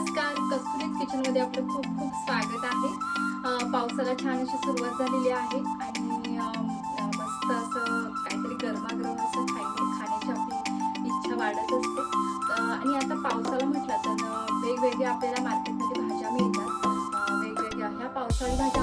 नमस्कार. कस्तुरीत किचनमध्ये आपलं खूप खूप स्वागत आहे. पावसाला छान अशी सुरुवात झालेली आहे आणि मस्त असं काहीतरी गरमागरम असं खायला खाण्याची आपली इच्छा वाढत असते. आणि आता पावसाला म्हटलं तर वेगवेगळ्या आपल्याला मार्केटमध्ये भाज्या मिळतात. वेगवेगळ्या ह्या पावसाळी भाज्या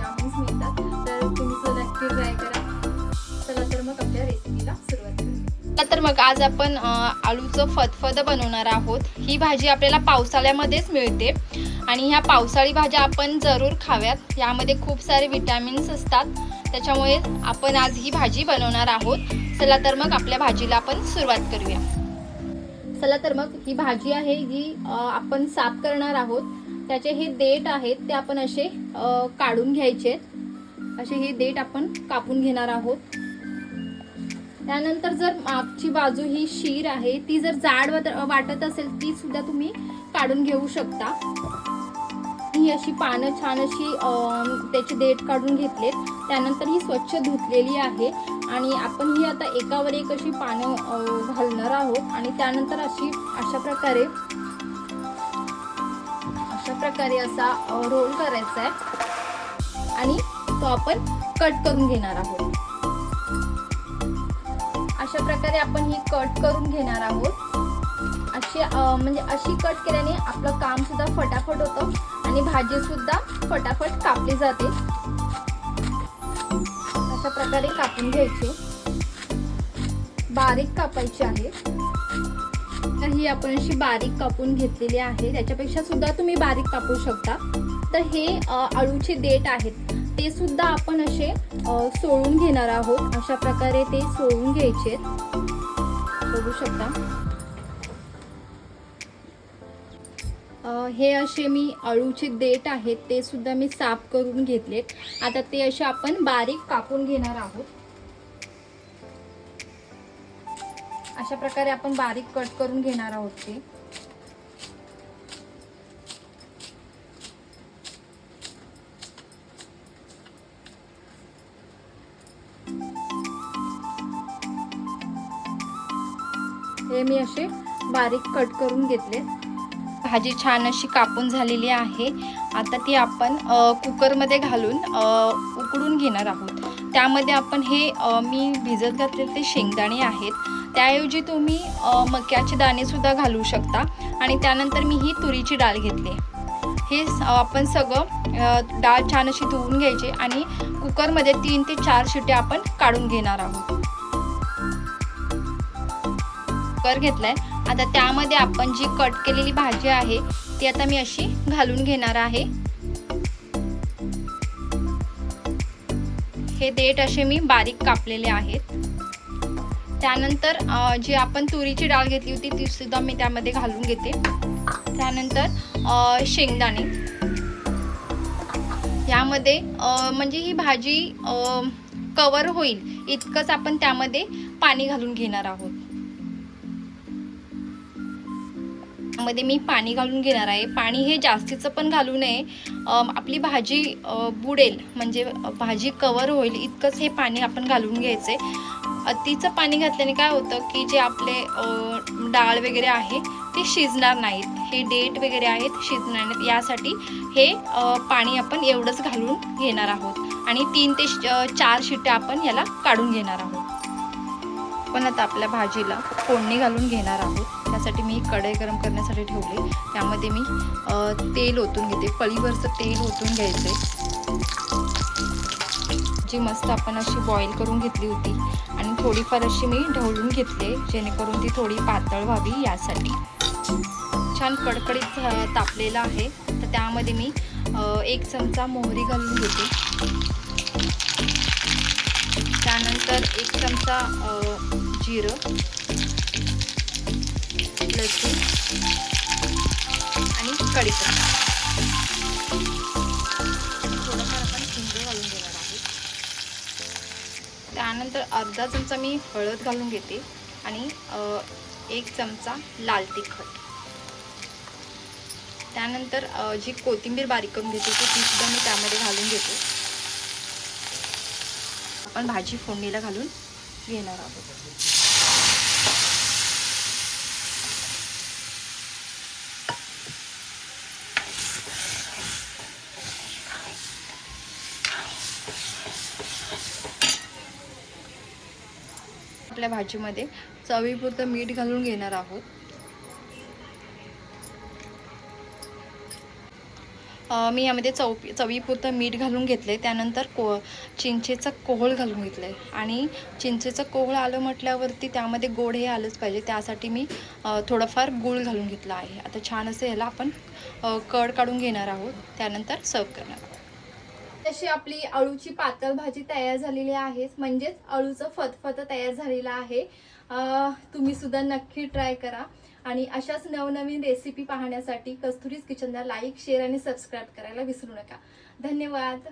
जामुन्स मिळतात. तर तुम्ही सुद्धा नक्की ट्राय करा. चला तर मग आपल्या रेसिपीला सुरुवात करूया तर मग आज आपण आळूचं फतफद बनवणार आहोत. ही भाजी आपल्याला पावसाळ्यामध्येच मिळते. आणि ह्या पावसाळी भाज्या आपण जरूर खाव्यात. यामध्ये खूप सारे विटॅमिन्स असतात. त्याच्यामुळे आपण आज ही भाजी बनवणार आहोत. चला तर मग आपल्या भाजीला आपण सुरुवात करूया. चला तर मग ही भाजी आहे जी आपण साफ करणार आहोत. त्याचे हे देठ आहेत ते आपण असे काढून घ्यायचे असे हे देठ आपण कापून घेणार आहोत. त्यानंतर जर मागची बाजू ही शीर आहे ती जर जाड वाटत असेल ती सुद्धा तुम्ही काढून घेऊ शकता. ही अशी पानं छान अशी त्याचे देठ काढून घेतलेत. त्यानंतर ही स्वच्छ धुतलेली आहे. आणि आपण ही आता एकावर एक अशी पानं घालणार आहोत. आणि त्यानंतर अशी अशा प्रकारे प्रकारे असा रोल करायचा आहे आणि तो आपण कट करून घेणार आहोत. अशा प्रकारे आपण ही कट करून घेणार आहोत. अशी म्हणजे अशी कट केल्याने आपलं काम सुद्धा फटाफट होतं आणि भाजी सुद्धा फटाफट कापली जाते. अशा प्रकारे कापून घ्यायची. बारीक कापायची आहे. तर ही आपण अशी बारीक कापून घेतलेली आहे. त्याच्यापेक्षा सुद्धा तुम्ही बारीक कापू शकता. तर हे अळूचे देठ आहेत. ते सुद्धा आपण असे सोडून सोळून घेणार आहोत. अशा प्रकारे ते सोळून घ्यायचे. बघू शकता. हे असे मी अळूचे देठ आहेत. ते सुद्धा मी साफ करून घेतलेत. आता ते असे आपण बारीक कापून घेणार आहोत. अशा प्रकारे आपण बारीक कट करून घेणार आहोत ते. हे मी असे बारीक कट करून घेतले. भाजी छान अशी कापून झालेली आहे. आता ती आपण कुकरमध्ये घालून उकडून घेणार आहोत. त्यामध्ये आपण हे मी भिजत घातलेले ते शेंगदाणे आहेत. त्याऐवजी तुम्ही मक्याचे दाणेसुद्धा घालू शकता. आणि त्यानंतर मी ही तुरीची डाळ घेतली. हे आपण सगळं डाळ छान अशी धुवून घ्यायची आणि कुकरमध्ये तीन ते चार शिट्या आपण काढून घेणार आहोत. कुकर घेतलाय. आता त्यामध्ये आपण जी कट केलेली भाजी आहे ती आता मी अशी घालून घेणार आहे. हे देठ असे मी बारीक कापलेले आहेत. त्यानंतर जी आपण तुरीची डाळ घेतली होती ती सुद्धा मी त्यामध्ये घालून घेते. त्यानंतर शेंगदाणे. यामध्ये म्हणजे ही भाजी कवर होईल इतकंच आपण त्यामध्ये पाणी घालून घेणार आहोत. मध्ये मी पाणी घालून घेणार आहे. पाणी हे जास्तीचं पण घालू नये. आपली भाजी बुडेल म्हणजे भाजी कवर होईल इतकंच हे पाणी आपण घालून घ्यायचे अतिचं पाणी घातल्याने काय होतं की जे आपले डाळ वगैरे आहे ते शिजणार नाहीत. हे डेट वगैरे आहेत शिजणार नाहीत. यासाठी हे पाणी आपण एवढंच घालून घेणार आहोत. आणि तीन ते चार शिट्या आपण याला काढून घेणार आहोत. पण आता आपल्या भाजीला फोडणी घालून घेणार आहोत. त्यासाठी मी कढई गरम करण्यासाठी ठेवली. त्यामध्ये मी तेल ओतून घेते. पळीवरचं तेल ओतून घ्यायचे जी मस्त आपण अशी बॉईल करून घेतली होती. आणि थोडीफार अशी मी ढवळून घेतले जेणेकरून ती थोडी पातळ व्हावी यासाठी. छान कडकडीत झ- तापलेलं आहे. तर त्यामध्ये मी एक चमचा मोहरी घालून घेते. त्यानंतर एक चमचा जिरं. लसूण आणि कढीपत्ता. थोडंफार आपण हिंग घालून घेणार आहोत त्यानंतर अर्धा चमचा मी हळद घालून घेते आणि एक चमचा लाल तिखट. त्यानंतर जी कोथिंबीर बारीक करून घेते ती सुद्धा मी त्यामध्ये घालून घेते. आपण भाजी फोडणीला घालून घेणार आहोत. आपल्या भाजीमध्ये चवीपुरतं मीठ घालून घेणार आहोत. मी यामध्ये चव चवीपुरतं मीठ घालून घेतले त्यानंतर को चिंचेचं कोहळ घालून घेतलं आहे आणि चिंचेचं कोहळ आलं म्हटल्यावरती त्यामध्ये गोड हे आलंच पाहिजे. त्यासाठी मी थोडंफार गूळ घालून घेतलं आहे. आता छान असं ह्याला आपण कड काढून घेणार आहोत. त्यानंतर सर्व करणार आहोत. तशी आपली अळूची पातळ भाजी तयार झालेली आहे म्हणजेच अळूचं फतफत तयार झालेलं आहे. तुम्ही सुद्धा नक्की ट्राय करा. आणि अशाच नवनवीन रेसिपी पाहण्यासाठी कस्तुरीज किचनला लाईक शेअर आणि सबस्क्राईब करायला विसरू नका. धन्यवाद.